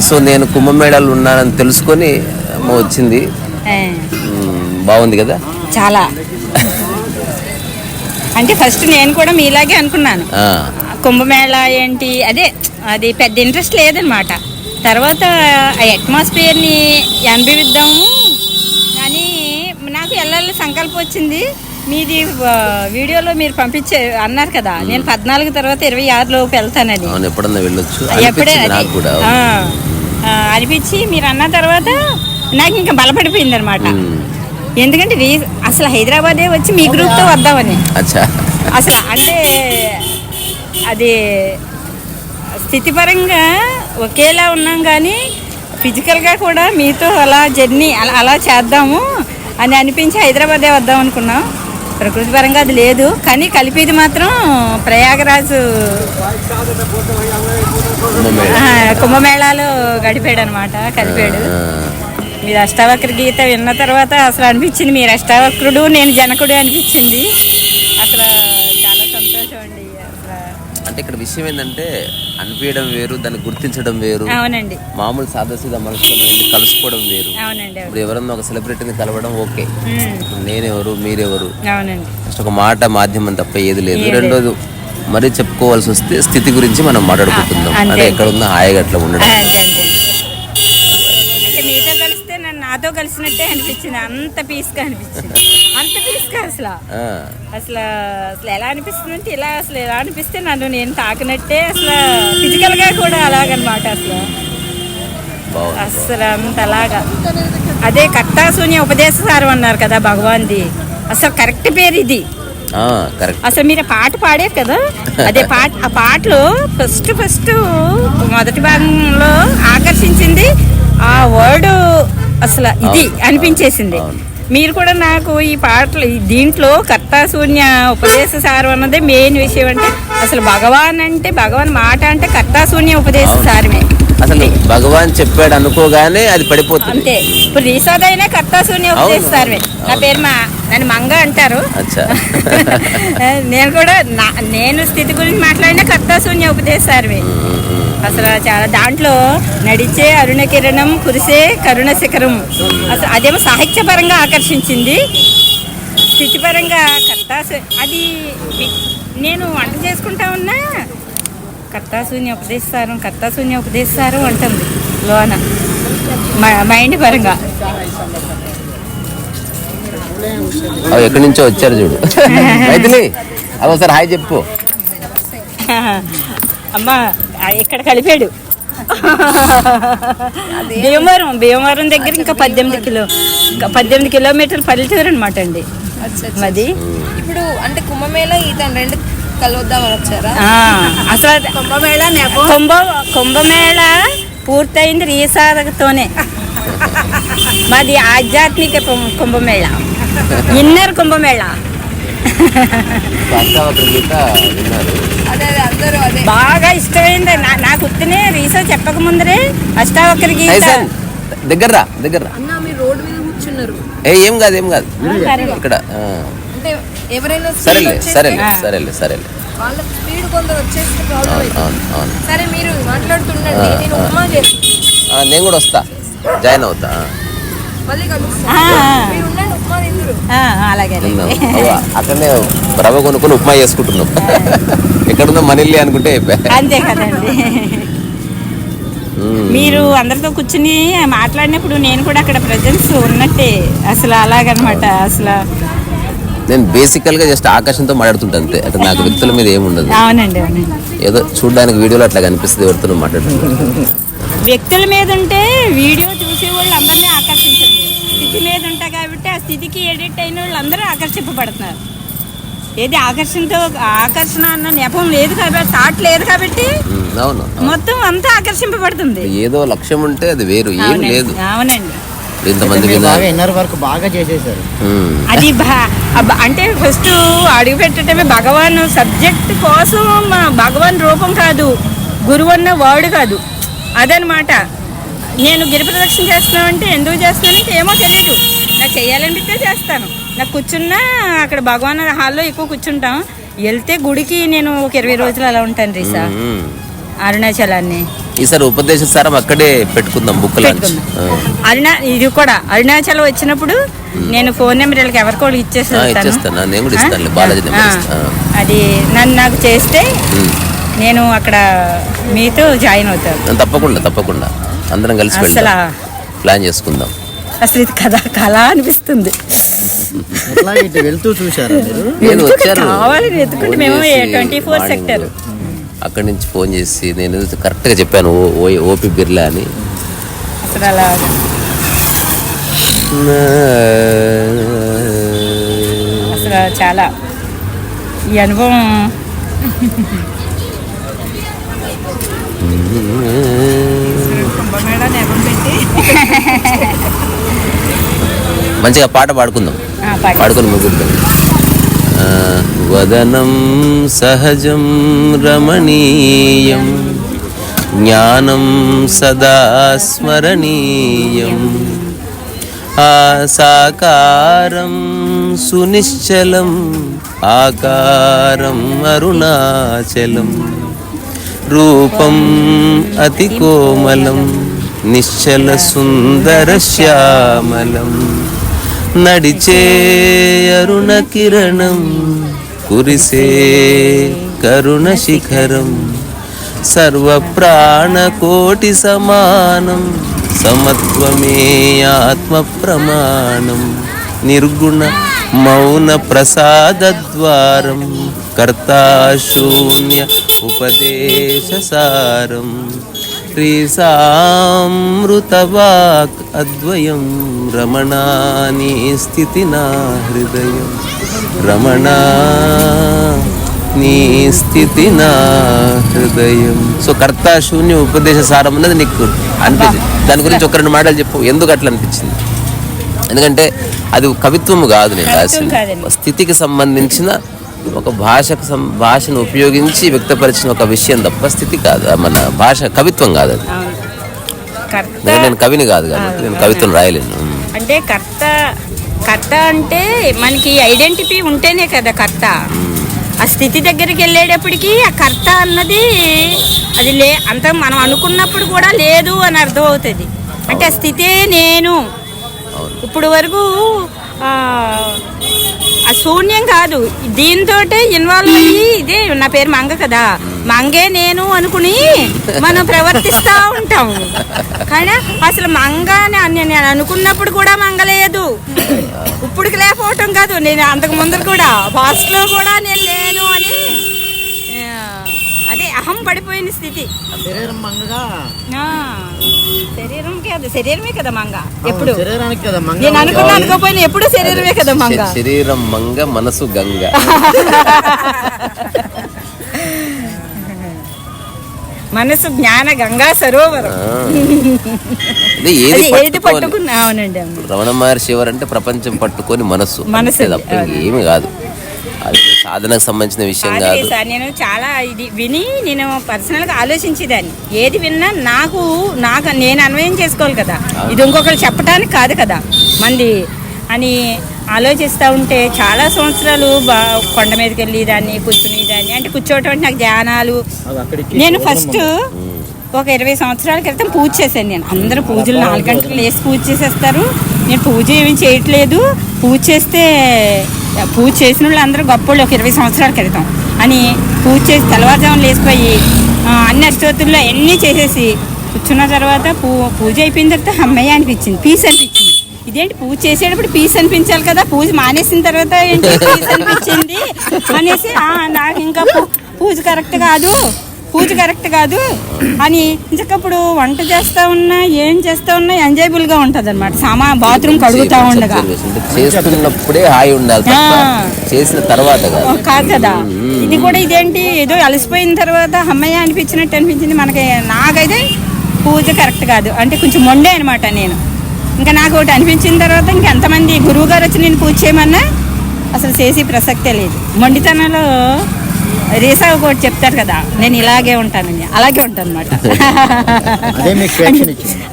So నేను కుంభమేళాలు ఉన్నానని తెలుసుకొని అమ్మ వచ్చింది. బాగుంది కదా? చాలా. అంటే ఫస్ట్ నేను కూడా మీలాగే అనుకున్నాను. కుంభమేళ ఏంటి? అదే అది పెద్ద ఇంట్రెస్ట్ లేదనమాట. తర్వాత ఆ అట్మాస్ఫియర్ని అనుభవిద్దాము. అని నాకు వెళ్ళాలి సంకల్పం వచ్చింది. మీది వీడియోలో మీరు పంపించే అన్నారు కదా నేను పద్నాలుగు తర్వాత ఇరవై ఆరులోపు వెళ్తానని అవును ఎప్పుడన్నా వెళ్ళొచ్చు. ఎప్పుడే అనిపించి మీరు అన్న తర్వాత నాకు ఇంకా బలపడిపోయింది అనమాట. ఎందుకంటే అసలు హైదరాబాదే వచ్చి మీ గ్రూప్తో వద్దామని. అసలు అంటే అది స్థితిపరంగా ఒకేలా ఉన్నాం కానీ ఫిజికల్గా కూడా మీతో అలా జర్నీ అలా అలా చేద్దాము అని అనిపించి హైదరాబాదే వద్దాం అనుకున్నాం. ప్రకృతి పరంగా అది లేదు. కానీ కలిపేది మాత్రం ప్రయాగరాజు కుంభమేళాలో గడిపాడు అనమాట కలిపాడు మీరు అష్టావక్ర గీత విన్న తర్వాత అసలు అనిపించింది మీరు అష్టావక్రుడు నేను జనకుడు అనిపించింది. అసలు చాలా సంతోషం అండి అసలు అంటే ఇక్కడ విషయం ఏంటంటే అనిపించడం వేరు దాన్ని గుర్తించడం వేరు. అవునండి. మామూలు సాదాసీదా మైండ్ కలుసుకోవడం వేరు. అవునండి అవును. ఇప్పుడు ఎవరన్నా ఒక సెలబ్రిటీని కలవడం ఓకే. నేనెవరు మీరెవరు? అవునండి. జస్ట్ ఒక మాట మాధ్యమం తప్ప ఏది లేదు. రెండోది మరీ చెప్పుకోవాల్సి వస్తే స్థితి గురించి మనం మాట్లాడుకుంటున్నాం. అంటే ఎక్కడ ఉన్నా హాయిగా అట్లా ఉండడం. మీతో కలిస్తే నన్ను నాతో కలిసినట్టే అనిపించింది. అంత పీస్గా అనిపించింది. అంత పీస్గా అసలు. అసలు అసలు ఎలా అనిపిస్తుంది అంటే ఇలా అసలు ఎలా అనిపిస్తే నన్ను నేను తాకినట్టే అసలు ఫిజికల్గా కూడా అలాగనమాట అసలు. అసలు అంత అలాగా అదే కర్తాశూన్య ఉపదేశ సారం అన్నారు కదా భగవాన్ది. అసలు కరెక్ట్ పేరు ఇది. అసలు మీరు ఆ పాట పాడారు కదా? అదే పాట ఆ పాటలో ఫస్ట్ ఫస్ట్ మొదటి భాగంలో ఆకర్షించింది ఆ వర్డ్ అసలు ఇది అనిపించేసింది. మీరు కూడా నాకు ఈ పాటలు ఈ దీంట్లో కర్తాశూన్య ఉపదేశ సారం అన్నదే మెయిన్ విషయం అంటే అసలు భగవాన్ అంటే భగవాన్ మాట అంటే కర్తాశూన్య ఉపదేశ సారమే. అసలు భగవాన్ చెప్పాడు అనుకోగానే అది పడిపోతుంది. అంతే. ఇప్పుడు రీసాదైనా కర్తాశూన్య ఉపదేశ సారమే. నా. పేరు మా నన్ను మంగ అంటారు. నేను కూడా నా- నేను స్థితి గురించి మాట్లాడిన కర్తాశూన్య ఉపదేశారమే ఉమ్, ఉమ్. అసలు చాలా దాంట్లో నడిచే అరుణ కిరణం కురిసే కరుణ శిఖరం. అసలు అదేమో సాహిత్యపరంగా ఆకర్షించింది. స్థితిపరంగా కర్తాశూ అది నేను వంట చేసుకుంటా ఉన్నా. కర్తాశూన్య ఉపదేశారం కర్తాశూన్య ఉపదేశారం అంటుంది లోన. మైండ్ పరంగా. ఎక్కడి నుంచో వచ్చారు చూడు. మైథిలి అవి ఒకసారి హాయ్ చెప్పు. అమ్మా ఇక్కడ కలిపాడు. భీమవరం భీమవరం దగ్గర ఇంకా పద్దెనిమిది కిలో పద్దెనిమిది కిలోమీటర్ల పల్లెటూరు అనమాట అండి అది ఇప్పుడు అంటే కుంభమేళ ఈతను రెండు కలవద్దామని వచ్చారా? ఆ, అసలు కుంభమేళ కుంభ కుంభమేళ పూర్తయింది రీసాదతోనే మాది ఆధ్యాత్మిక కుంభ- కుంభమేళ. ఇన్నర్ కుంభమేళ. అదే. బాగా ఇష్టమైంది. నా- నాకు ఉత్తినే రీసెర్చ్ చెప్పక ముందరే అష్టావక్ర గీత దగ్గర రా దగ్గర ఏ ఏం కాదు ఏం కాదు. ఇక్కడ సరేలే సరేలే సరేలే సరేలే. వాళ్ళ స్పీడ్ వచ్చేస్తే ప్రాబ్లం సరే మీరు మాట్లాడుతుండండి. నేను ఉప్మా కూడా వస్తా. జాయిన్ అవుతా. మళ్ళీ అలాగే అక్కడనే రవ్వ కొనుక్కొని ఉప్మా చేసుకుంటున్నాం. ఎక్కడుందో మనీళ్ళే అనుకుంటే. అంతే కదండి. మీరు అందరితో కూర్చుని మాట్లాడినప్పుడు నేను కూడా అక్కడ ప్రజెన్స్ ఉన్నట్టే. అసలు అలాగనమాట అసలు. నేను బేసికల్గా జస్ట్ ఆకర్షణతో మాట్లాడుతుంటా అంతే. అంటే నాకు వ్యక్తుల మీద ఏముండదు అవునండి అవునండి. ఏదో చూడడానికి వీడియోలో అట్లా కనిపిస్తుంది ఎవరితో మాట్లాడుతుంటాను వ్యక్తుల మీద ఉంటే వీడియో చూసే వాళ్ళు అందరినీ ఆకర్షించండి. స్థితి మీద ఉంటా స్థితికి ఎడిట్ అయిన వాళ్ళు అందరూ ఆకర్షింపబడుతున్నారు. ఏది ఆకర్షణతో ఆకర్షణ అన్న నెపం లేదు కాబట్టి థాట్ లేదు కాబట్టి అవును. మొత్తం అంతా ఆకర్షింపబడుతుంది. ఏదో లక్ష్యం ఉంటే అది వేరు ఏం లేదు. అవునండి. వర్క్ బాగా చేసేసారు. అది భా- అబ్బ- అంటే ఫస్ట్ అడుగు పెట్టడమే భగవాన్ సబ్జెక్ట్ కోసం మా భగవాన్ రూపం కాదు గురువు అన్న వర్డ్ కాదు. అదనమాట నేను గిరి ప్రదక్షిణ చేస్తున్నానంటే ఎందుకు చేస్తున్నానంటే ఏమో తెలియదు నాకు చేయాలనిపిస్తే చేస్తాను. నాకు కూర్చున్నా అక్కడ భగవాన్ హాల్లో ఎక్కువ కూర్చుంటాం. వెళ్తే గుడికి నేను ఒక ఇరవై రోజులు అలా ఉంటాను రీసా. అరుణాచలాన్ని. ఈసారి ఉపదేశ సారం అక్కడే పెట్టుకుందాం బుక్ అరుణా ఇది కూడా అరుణాచల్ వచ్చినప్పుడు నేను ఫోన్ నెంబర్ వీళ్ళకి ఎవరికో ఇచ్చేస్తాను. అది నన్ను నాకు చేస్తే నేను అక్కడ మీతో జాయిన్ అవుతాను. తప్పకుండా తప్పకుండా. అందరం కలిసి ప్లాన్ చేసుకుందాం. అసలు ఇది కథ కళ అనిపిస్తుంది. వెళ్తూ చూసారా మీరు? నేను ఎందుకు వచ్చాను. కావాలని వెతుకుంటే ఫోన్ మేము చేసి 24 మార్నింగ్ సెక్టర్. అక్కడి నుంచి ఫోన్ చేసి నేను కరెక్ట్గా చెప్పాను ఓ- ఓపి బిర్లా అని. అసలు అలా అసలు చాలా ఈ అనుభవం. మంచిగా పాట పాడుకుందాం. ఆ, పాడు. పాడుకొని ముగ్గురు వదనం సహజం రమణీయం జ్ఞానం సదా స్మరణీయం. ఆసాకారం సునిశ్చలం ఆకారం అరుణాచలం. రూపం అతి కోమలం నిశ్చల సుందర శ్యామలం. నడిచే అరుణ కిరణం కురిసే కరుణ శిఖరం సర్వ ప్రాణకోటి సమానం సమత్వమే ఆత్మ ప్రమాణం నిర్గుణ మౌన ప్రసాదద్వారం కర్తాశూన్య ఉపదేశసారం శ్రీసామృతవాక్ అద్వయం రమణాని స్థితి నా హృదయం. రమణా నీ స్థితి నా హృదయం. సో కర్త శూన్య ఉపదేశ సారం అన్నది నీకు అనిపించింది. దాని గురించి ఒక రెండు మాటలు చెప్పు. ఎందుకు అట్లా అనిపించింది? ఎందుకంటే అది కవిత్వము కాదు నేను రాసింది. స్థితికి సంబంధించిన ఒక భాషకు సం- భాషను ఉపయోగించి వ్యక్తపరిచిన ఒక విషయం తప్ప స్థితి కాదు. మన భాష కవిత్వం కాదు అది. నేను కవిని కాదు కాబట్టి నేను కవిత్వం రాయలేను. అంటే కర్త కర్త అంటే మనకి ఐడెంటిటీ ఉంటేనే కదా కర్త. ఆ స్థితి దగ్గరికి వెళ్ళేటప్పటికి ఆ కర్త అన్నది అది లే అంత మనం అనుకున్నప్పుడు కూడా లేదు అని అర్థం అవుతుంది. అంటే ఆ స్థితే నేను. ఇప్పుడు వరకు ఆ, శూన్యం కాదు. దీంతో ఇన్వాల్వ్ అయ్యి ఇదే నా పేరు మంగ కదా. మంగే నేను అనుకుని మనం ప్రవర్తిస్తూ ఉంటాం. కానీ? అసలు మంగ అని నేను అనుకున్నప్పుడు కూడా మంగలేదు. ఇప్పుడుకి లేకపోవటం కాదు. నేను అంతకు ముందు కూడా ఫాస్ట్లో కూడా నేను లేను. అదే అహం పడిపోయిన స్థితి. శరీరం మంగగా? ఆ, శరీరం కాదు శరీరమే కదా మంగ ఎప్పుడు? శరీరానికి కదా మంగ. నేను అనుకున్నా అనుకోపోయినా ఎప్పుడు శరీరమే కదా మంగ? శ- శరీరం మంగ మనసు గంగ. మనసు జ్ఞాన గంగా సరోవరం. ఏది పట్టుకున్నా అవునండి అవును. రమణ మహర్షి ఎవరంటే ప్రపంచం పట్టుకొని మనసు. మనసు. ఏమి కాదు. సాధనకు సంబంధించిన విషయం కాదు. సార్ నేను చాలా ఇది విని నేను పర్సనల్గా ఆలోచించేదాన్ని. ఏది విన్నా నాకు నాకు నేను అన్వయం చేసుకోవాలి కదా. ఇది ఇంకొకరు చెప్పడానికి కాదు కదా. మంది అని ఆలోచిస్తూ ఉంటే చాలా సంవత్సరాలు బా కొండ మీదకి వెళ్ళి దాన్ని కూర్చుని దాన్ని అంటే కూర్చోవటం అంటే నాకు ధ్యానాలు. నేను ఫస్ట్ ఒక ఇరవై సంవత్సరాల క్రితం పూజ చేశాను నేను. అందరూ పూజలు నాలుగు గంటలు లేసి పూజ చేసేస్తారు. నేను పూజ ఏమీ చేయట్లేదు. పూజ చేస్తే పూజ చేసిన వాళ్ళు అందరూ గొప్ప ఒక ఇరవై సంవత్సరాల క్రితం. అని పూజ చేసి తెల్లవారుజామున లేచిపోయి అన్ని అష్టోత్తుల్లో అన్నీ చేసేసి కూర్చున్న తర్వాత పూ పూజ అయిపోయిన తర్వాత అమ్మయ్య అనిపించింది. పీస్ అనిపించింది. ఇదేంటి పూజ చేసేటప్పుడు పీస్ అనిపించాలి కదా? పూజ మానేసిన తర్వాత ఏంటి? పీస్ అనిపించింది? అనేసి నాకు ఇంకా పూజ కరెక్ట్ కాదు. పూజ కరెక్ట్ కాదు. అని ఇంచకప్పుడు వంట చేస్తా ఉన్నా ఏం చేస్తా ఉన్నా ఎంజాయబుల్గా ఉంటది అనమాట సామా బాత్రూమ్ కడుగుతా ఉండగా. చేస్తున్నప్పుడే హాయి ఉండాలి. చేసిన తర్వాత కాదు. కదా ఇది కూడా ఇదేంటి? ఏదో అలసిపోయిన తర్వాత అమ్మయ్య అనిపించినట్టు అనిపించింది. మనకి నాకైతే పూజ కరెక్ట్ కాదు. అంటే కొంచెం మొండే అనమాట నేను. ఇంకా నాకు ఒకటి అనిపించిన తర్వాత ఇంకెంతమంది గురువు గారు వచ్చి నేను పూజ చేయమన్నా అసలు చేసి ప్రసక్తే లేదు. మొండితనంలో రీసా ఒకటి చెప్తారు కదా నేను ఇలాగే ఉంటానని. అలాగే ఉంటాను అనమాట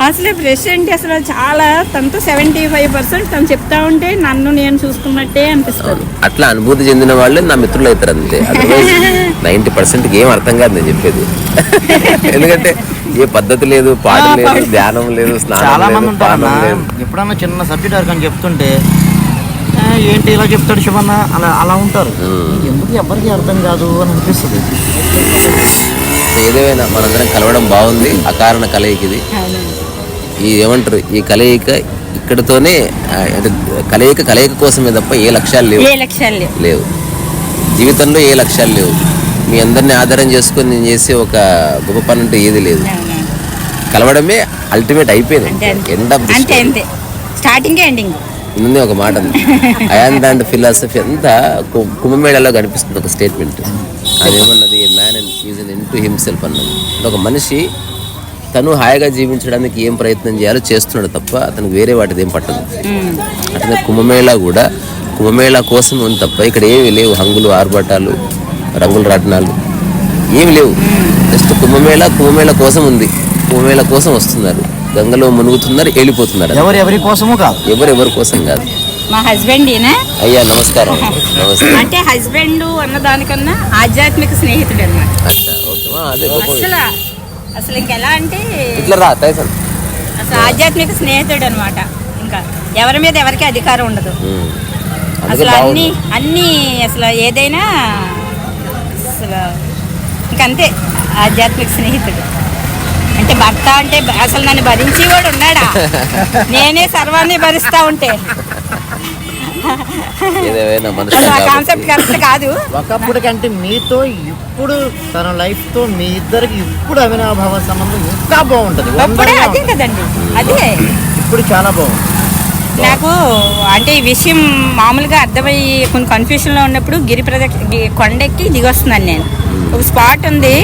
అసలు ప్రెసిడెంట్ అసలు చాలా తనతో సెవెంటీ ఫైవ్ పర్సెంట్ తను చెప్తా ఉంటే నన్ను నేను చూసుకున్నట్టే అనిపిస్తుంది. అట్లా అనుభూతి చెందిన వాళ్ళే నా మిత్రులు అవుతారు అంతే. అదర్వైజ్ నైంటీ పర్సెంట్కి ఏం అర్థం కాదు నేను చెప్పేది. ఎందుకంటే ఏ పద్ధతి లేదు పాట లేదు. ధ్యానం లేదు చాలా స్నానం మంది లేదు. ఎప్పుడన్నా చిన్న సబ్జెక్ట్ వరకు చెప్తుంటే "ఆ, ఏంటి ఇలా చెప్తాడు శివన్న అలా అలా ఉంటారు. ఎందుకు ఎవరికి అర్థం కాదు అని అనిపిస్తుంది. ఏదేమైనా మనందరం కలవడం బాగుంది. అకారణ కలయిక ఇది. ఈ ఏమంటారు? ఈ కలయిక ఇక్కడతోనే అంటే కలయిక కలయిక కోసమే తప్ప ఏ లక్ష్యాలు లేవు. లేవు. జీవితంలో ఏ లక్ష్యాలు లేవు. మీ అందరిని ఆధారం చేసుకొని నేను చేసే ఒక గొప్ప పని అంటే ఏది లేదు. కలవడమే అల్టిమేట్ అయిపోయింది. ఎండ్ ఆఫ్ స్టార్టింగ్ ఎండింగ్ ముందే ఒక మాట ఉంది అయాంత్ అండ్ ఫిలాసఫీ అంతా కుంభమేళలో కనిపిస్తుంది ఒక స్టేట్మెంట్ అది ఏమన్నది man is an in to himself అన్నది. ఒక మనిషి తను హాయిగా జీవించడానికి ఏం ప్రయత్నం చేయాలో చేస్తున్నాడు తప్ప అతనికి వేరే వాటిది ఏం పట్టదు. అట్లనే కుంభమేళా కూడా కుంభమేళా కోసం ఉంది తప్ప ఇక్కడ ఏమి లేవు. హంగులు ఆర్భాటాలు రంగుల రాట్నాలు ఏమి లేవు. జస్ట్ కుంభమేళా కుంభమేళా కోసం ఉంది. కుంభమేళా కోసం వస్తున్నారు. గంగలో మునుగుతున్నారు వెళ్ళిపోతున్నారు ఎవరు ఎవరి కోసమూ కాదు. ఎవరు ఎవరి కోసం కాదు. మా హస్బెండ్ ఈయన. అయ్యా నమస్కారం. నమస్తే. అంటే హస్బెండ్ అన్న దానికన్నా ఆధ్యాత్మిక స్నేహితుడు అనమాట. అసలు అసలు ఇంకెలా అంటే ఇట్లా రా తైసన్ అసలు ఆధ్యాత్మిక స్నేహితుడు అనమాట ఇంకా ఎవరి మీద ఎవరికి అధికారం ఉండదు. అసలు అన్ని అన్ని అసలు ఏదైనా అసలు ఇంకంతే ఆధ్యాత్మిక స్నేహితుడు. అంటే భర్త అంటే అసలు నన్ను భరించేవాడు ఉన్నాడా? నేనే సర్వాన్ని భరిస్తా ఉంటే. కాన్సెప్ట్ కరెక్ట్ కాదు. ఒకప్పుడు కంటే మీతో ఇప్పుడు తన లైఫ్తో మీ ఇద్దరికి ఇప్పుడు అవినాభావ సంబంధం ఇంకా బాగుంటది. అప్పుడే అదే కదండి. అదే. ఇప్పుడు చాలా బాగుంది. నాకు అంటే ఈ విషయం మామూలుగా అర్థమయ్యి కొన్ని కన్ఫ్యూషన్లో ఉన్నప్పుడు గిరి ప్రదక్ష కొండెక్కి దిగొస్తున్నాను నేను. స్పాట్ ఉంది.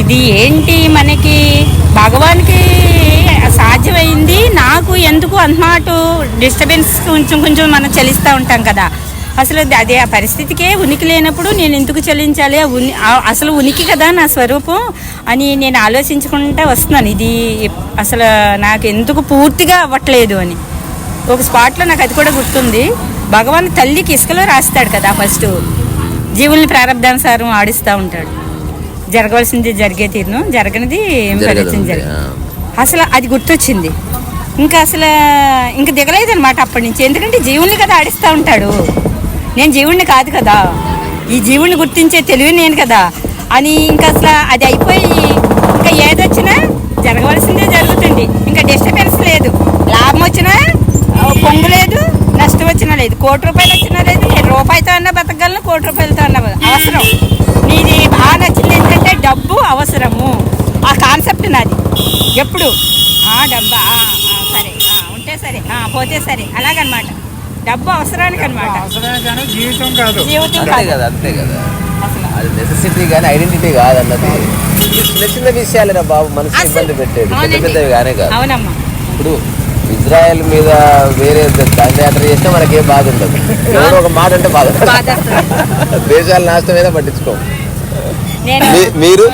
ఇది ఏంటి మనకి? భగవాన్కి సాధ్యమైంది. నాకు ఎందుకు అన్నమాట డిస్టర్బెన్స్ కొంచెం కొంచెం మనం చలిస్తూ ఉంటాం కదా. అసలు అదే ఆ పరిస్థితికే ఉనికి లేనప్పుడు నేను ఎందుకు చెల్లించాలి ఉని అసలు ఉనికి కదా నా స్వరూపం అని నేను ఆలోచించుకుంటా వస్తున్నాను. ఇది అసలు నాకు ఎందుకు పూర్తిగా అవ్వట్లేదు అని. ఒక స్పాట్లో నాకు అది కూడా గుర్తుంది. భగవాన్ తల్లికి ఇసుకలో రాస్తాడు కదా ఫస్ట్. జీవుల్ని ప్రారంభానుసారం ఆడిస్తూ ఉంటాడు. జరగవలసింది జరిగే తీరును. జరగనిది ఏం జరగదు. అసలు అది గుర్తొచ్చింది. ఇంకా అసలు ఇంకా దిగలేదు అనమాట అప్పటి నుంచి. ఎందుకంటే జీవుల్ని కదా ఆడిస్తూ ఉంటాడు. నేను జీవుణ్ణి కాదు కదా. ఈ జీవుణ్ణి గుర్తించే తెలివి నేను కదా. అని ఇంకా అసలు అది అయిపోయి ఇంకా ఏదొచ్చినా జరగవలసిందే జరుగుతుంది. ఇంకా డిస్టర్బెన్స్ లేదు. లాభం వచ్చినా పొంగు లేదు నష్టం వచ్చినా లేదు. కోటి రూపాయలు వచ్చినా లేదు. నేను రూపాయితో అన్నా బతకగలను కోటి రూపాయలతో అన్నా అవసరం. నీది బాగా నచ్చింది ఏంటంటే డబ్బు అవసరము. ఆ కాన్సెప్ట్ నాది. ఎప్పుడు? ఆ డబ్బా సరే ఉంటే సరే ఆ, పోతే సరే అలాగనమాట. డబ్బు అవసరానికి అనమాట జీవితం కాదు. జీవితం అంతే కాదు. కదా అంతే కదా. అసలు. అది నెసెసిటీ కానీ ఐడెంటిటీ కాదు అన్నది చిన్న చిన్న విషయాలేరా బాబు మనసు ఇబ్బంది పెట్టేది. పెద్ద. పెద్దవి కానే కాదు. అవునమ్మా. ఇప్పుడు ఇజ్రాయెల్ మీద వేరే దండయాత్ర చేస్తే మనకేం బాధ ఉండదు. ఎవరో ఒక మాట అంటే బాధ. దేశాల నాశనం ఏదో పట్టించుకోం నేను మీ- మీరు?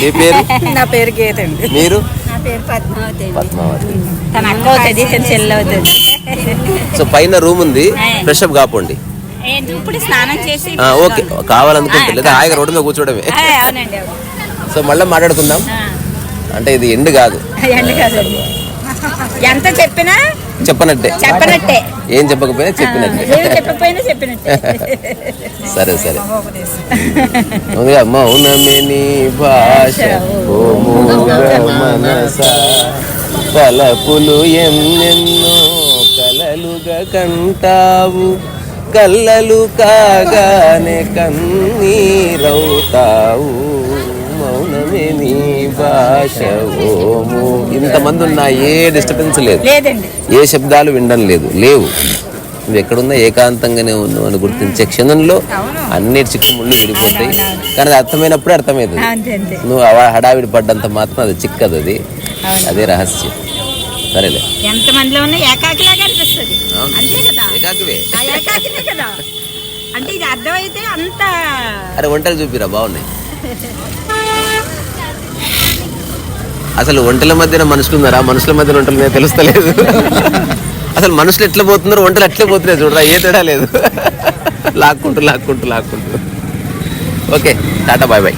మీ పేరు? నా పేరు గీత అండి. మీరు? నా పేరు పద్మావతి పద్మావతి. తన అక్క అవుతుంది తన చెల్లి అవుతుంది. సో పైన రూమ్ ఉంది ఫ్రెష్ అప్ కాపోండి. ఏంటి ఇప్పుడు స్నానం చేసి ఆ, ఓకే. కావాలనుకుంటే లేదా హాయిగా రోడ్డు మీద కూర్చోవడమే. సో మళ్ళీ మాట్లాడుకుందాం. అంటే ఇది ఎండ్ కాదు. ఎండు కాదండి. ఎంత చెప్పినా చెప్పనట్టే. చెప్పనట్టే. ఏం చెప్పకపోయినా చెప్పినట్టే. చెప్పకపోయినా చెప్పినట్టే. సరే సరే. ముందుగా మౌనమే నీ భాష మనస తలపులు ఎన్నెన్నో కలలుగా కంటావు. కళ్ళలు కాగానే కన్నీరవుతావు. భాష ఓము ఇంతమంది ఉన్నా ఏ డిస్టర్బెన్స్ లేదు. ఏ శబ్దాలు వినడం లేదు. లేవు. నువ్వు ఎక్కడున్నా ఏకాంతంగానే ఉన్నావు అని గుర్తించే క్షణంలో అన్నిటి చిక్కుముళ్ళు విడిపోతాయి. కానీ అది అర్థమైనప్పుడే అర్థమవుతుంది. నువ్వు హడావిడి పడ్డంత మాత్రం అది చిక్కదు అది. అదే రహస్యం. సరేలే. ఎంత మందిలో ఉన్నా ఏకాకిలాగా అనిపిస్తుంది. అవును. అంతే కదా. ఏకాకివే. ఆ ఏకాకినే కదా. అంటే ఇది అర్థమైతే అంత అరే వంటలు చూపిరా బాగున్నాయి. అసలు వంటల మధ్యన మనుషులు ఉన్నారా? మనుషుల మధ్యన ఒంటలు ఉన్నాయో తెలుస్తలేదు. అసలు మనుషులు ఎట్లా పోతున్నారు? వంటలు అట్లే పోతున్నాయి చూడరా ఏ తేడా లేదు. లాక్కుంటూ లాక్కుంటూ లాక్కుంటూ. Okay tata bye bye.